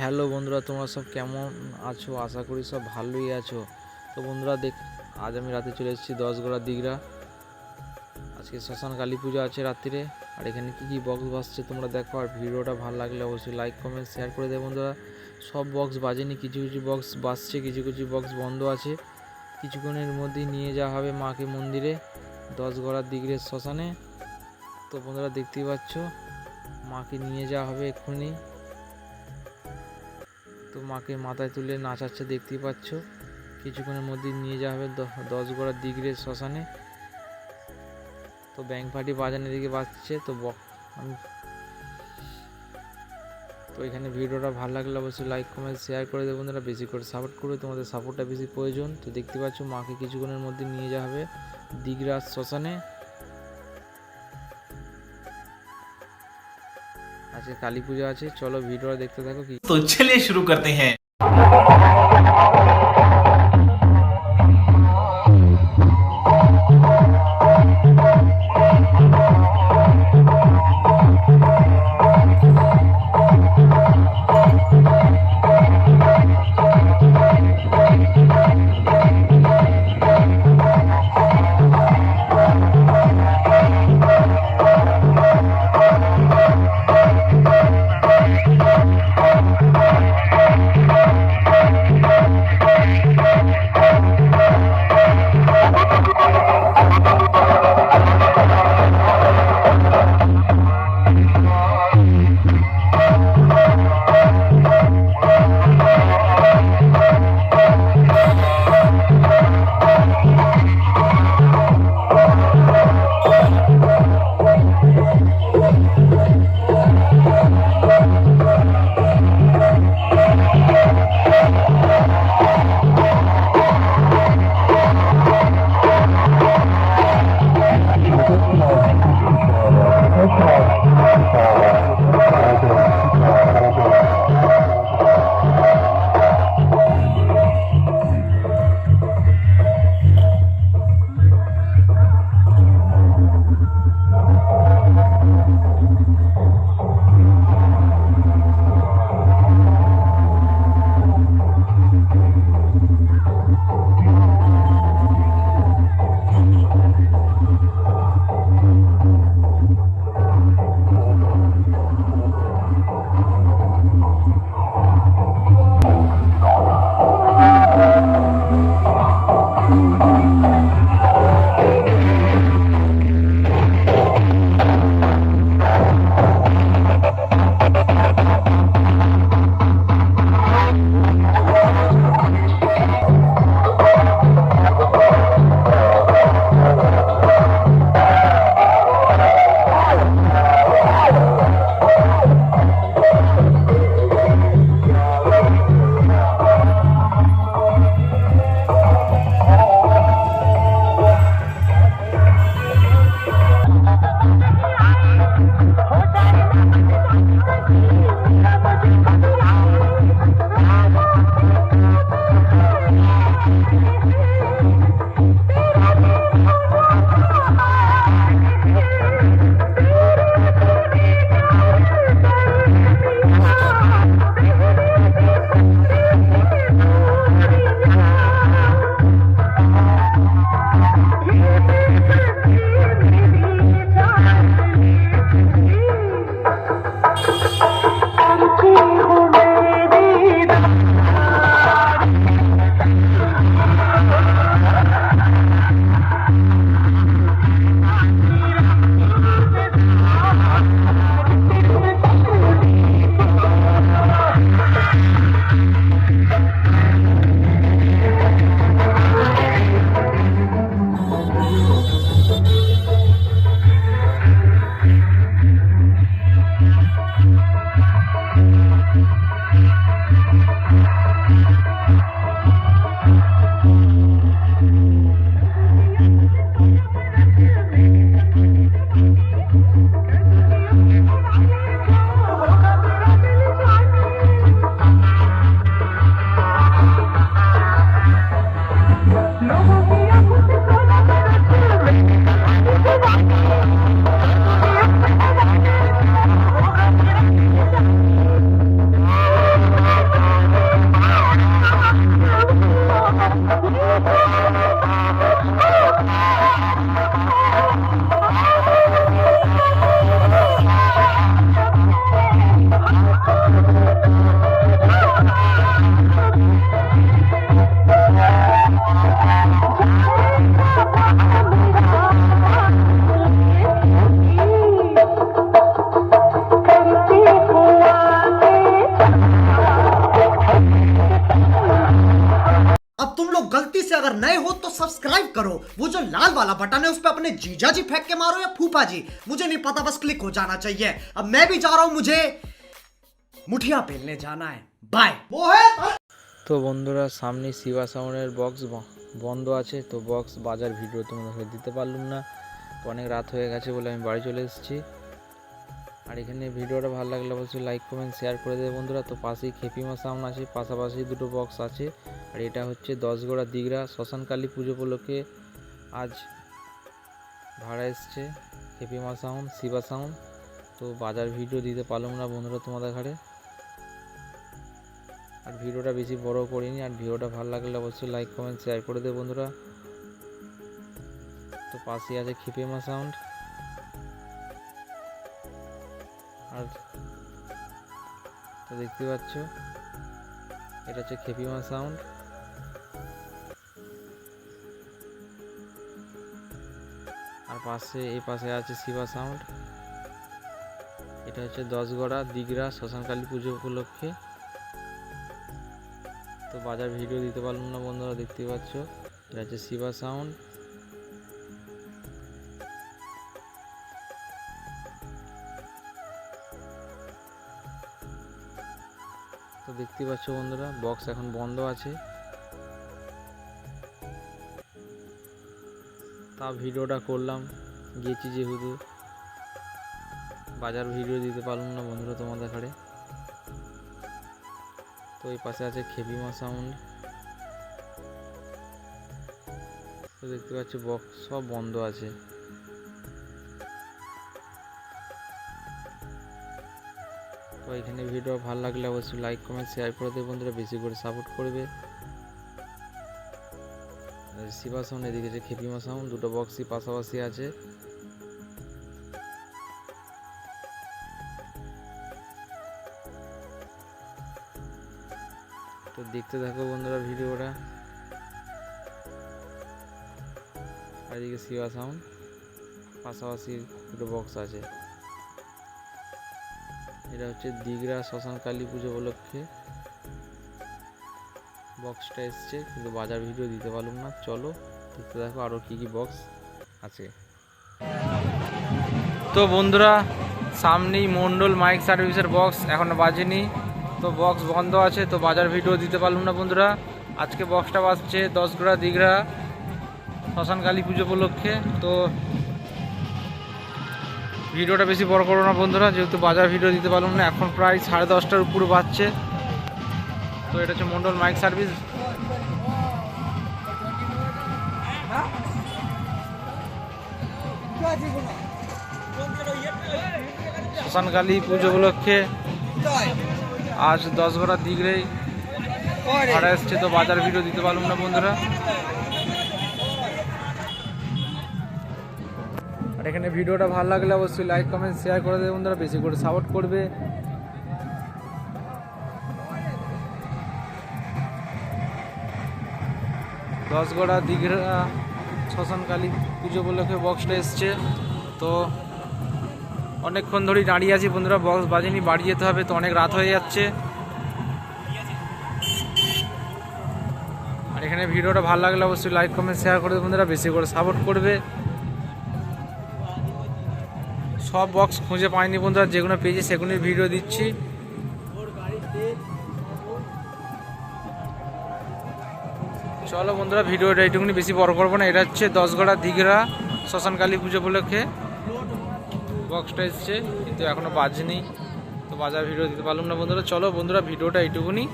Hello বন্ধুরা, তোমরা সব কেমন আছো? আশা করি সব ভালোই আছো। তো বন্ধুরা, দেখ, আজ আমি রাতে চলে এসেছি দশগড়া দিঘরা। আজকে শ্মশান কালী পুজো আছে রাত্রিরে। আর এখানে কী কী বক্স বাজছে তোমরা দেখো। আর ভিডিওটা ভালো লাগলে অবশ্যই লাইক কমেন্ট শেয়ার করে দেবে বন্ধুরা। সব বক্স বাজেনি, কিছু কিছু বক্স বাজছে, কিছু কিছু বক্স বন্ধ আছে। কিছুক্ষণের মধ্যেই নিয়ে যাওয়া হবে মাকে মন্দিরে দশগড়ার দিগরের শ্মশানে। তো বন্ধুরা, দেখতেই পাচ্ছ, মাকে নিয়ে যাওয়া হবে এক্ষুনি। তো মাকে মাথায় তুলে নাচাচ্ছে, দেখতেই পাচ্ছ। কিছুক্ষণের মধ্যে নিয়ে যাওয়া হবে দশ গড়ার দিগরে শ্মশানে। তো ব্যাংক পার্টি বাজানের দিকে বাজছে তো আমি তো এখানে ভিডিওটা ভালো লাগলে অবশ্যই লাইক কমেন্ট শেয়ার করে দেবো বন্ধুরা বেশি করে সাপোর্ট করবে, তোমাদের সাপোর্টটা বেশি প্রয়োজন। তো দেখতে পাচ্ছ, মাকে কিছুক্ষণের মধ্যে নিয়ে যাওয়া হবে দিগরাজ শ্মশানে। आज काली पूजा आज चलो वीडियो देखते थको तो चलिए शुरू करते हैं तुम लोग गलती से अगर नए हो तो सब्सक्राइब करो वो जो लाल वाला बटन है उस पर अपने जीजा जी फेंक के मारो या फूफा जी मुझे नहीं पता बस क्लिक हो जाना चाहिए अब मैं भी जा रहा हूं मुझे मुठिया पेलने जाना है बाय वो है তো বন্ধুরা সামনে শিবা সাউন্ডের বক্স বন্ধ আছে তো বক্স বাজার ভিডিও তোমাদের দিতে পারলাম না তো অনেক রাত হয়ে গেছে বলে আমি বাড়ি চলে এসেছি আর এখানে ভিডিওটা ভালো লাগলে অবশ্যই লাইক কমেন্ট শেয়ার করে দেবে বন্ধুরা। তো পাশেই খেপিমা সাউন্ড আছে, পাশাপাশি দুটো বক্স আছে। আর এটা হচ্ছে দশগড়া দিগড়া শ্মশান কালী পুজো উপলক্ষে আজ ভাড়া এসছে খেপিমা সাউন্ড শিবা সাউন্ড তো বাজার ভিডিও দিতে পারলাম না বন্ধুরা তোমাদের ঘরে আর ভিডিওটা বেশি বড় করিনি, আর ভিডিওটা ভালো লাগলে অবশ্যই লাইক কমেন্ট শেয়ার করে দেবে বন্ধুরা। তো পাশে আছে খিপেমা সাউন্ড। আর দেখতে পাচ্ছ, এটা হচ্ছে খেপিমা সাউন্ড আর পাশে, এই পাশে আছে শিবা সাউন্ড এটা হচ্ছে দশগড়া দিগড়া শ্মশানকালী পুজো উপলক্ষে। তো বাজার ভিডিও দিতে পারলাম না বন্ধুরা, দেখতে পাচ্ছ, এটা হচ্ছে শিবা সাউন্ড দেখতে পাচ্ছ বন্ধুরা বক্স এখন বন্ধ আছে। তা ভিডিওটা করলাম গিয়েছি যেহেতু। বাজার ভিডিও দিতে পারলাম না বন্ধুরা তোমাদের ঘরে তো এই পাশে আছে খেপিমা সাউন্ড তো দেখতে পাচ্ছি বক্স সব বন্ধ আছে। তো এখানে ভিডিও ভালো লাগলে অবশ্যই লাইক কমেন্ট শেয়ার করে দেবে বন্ধুরা, বেশি করে সাপোর্ট করবে। শিবা সাউন্ড এদিকে যে খেপিমা সাউন্ড দুটো বক্সই পাশাপাশি আছে। তো দেখতে থাকো বন্ধুরা ভিডিওটা। এদিকে শিবা সাউন্ড পাশাপাশি দুটো বক্স আছে। এটা হচ্ছে দিগরা শ্মশান কালী পুজো উপলক্ষে। বক্সটা এসছে, কিন্তু বাজার ভিডিও দিতে পারলাম না। চলো, দেখতে দেখো আরও কী কী বক্স আছে। তো বন্ধুরা, সামনেই মন্ডল মাইক সার্ভিসের বক্স এখনও বাজেনি। তো বক্স বন্ধ আছে, তো বাজার ভিডিও দিতে পারলাম না বন্ধুরা। আজকে বক্সটা বাজছে দশগড়া দিঘরা শ্মশান কালী পুজো উপলক্ষে। তো ভিডিওটা বেশি বড় করো না বন্ধুরা, যেহেতু বাজার ভিডিও দিতে পারলাম না, এখন প্রায় সাড়ে দশটার উপরে বাজছে। তো এটা হচ্ছে মন্ডল মাইক সার্ভিস। শ্মশান কালী পুজো উপলক্ষে আজ দশ ঘোড়া দিগড়েই ভাড়া এসছে, তো বাজার ভিডিও দিতে পারলাম না বন্ধুরা। এখানে ভিডিওটা ভালো লাগলে অবশ্যই লাইক কমেন্ট শেয়ার করে দেবে বন্ধুরা, বেশি করে সাপোর্ট করবে। দশগড়া দীঘা শ্মশান কালী পুজো উপলক্ষে বক্সটা এসছে। তো অনেকক্ষণ ধরেই দাঁড়িয়ে আছি বন্ধুরা বক্স বাজেনি বাড়ি যেতে হবে, তো অনেক রাত হয়ে যাচ্ছে। আর এখানে ভিডিওটা ভালো লাগলে অবশ্যই লাইক কমেন্ট শেয়ার করে বন্ধুরা, বেশি করে সাপোর্ট করবে। সব বক্স খুঁজে পাইনি বন্ধুরা যেগুলো পেয়েছি সেগুলোই ভিডিও দিচ্ছি। চলো বন্ধুরা ভিডিওটা এইটুকুনি বেশি বড় করব না। এটা হচ্ছে দশগড়া দিঘরা শ্মশান কালী পুজো উপলক্ষে। বক্সটা এসছে, কিন্তু এখনও বাজেনি। তো বাজার ভিডিও দিতে পারলাম না বন্ধুরা। চলো বন্ধুরা ভিডিওটা এইটুকুনি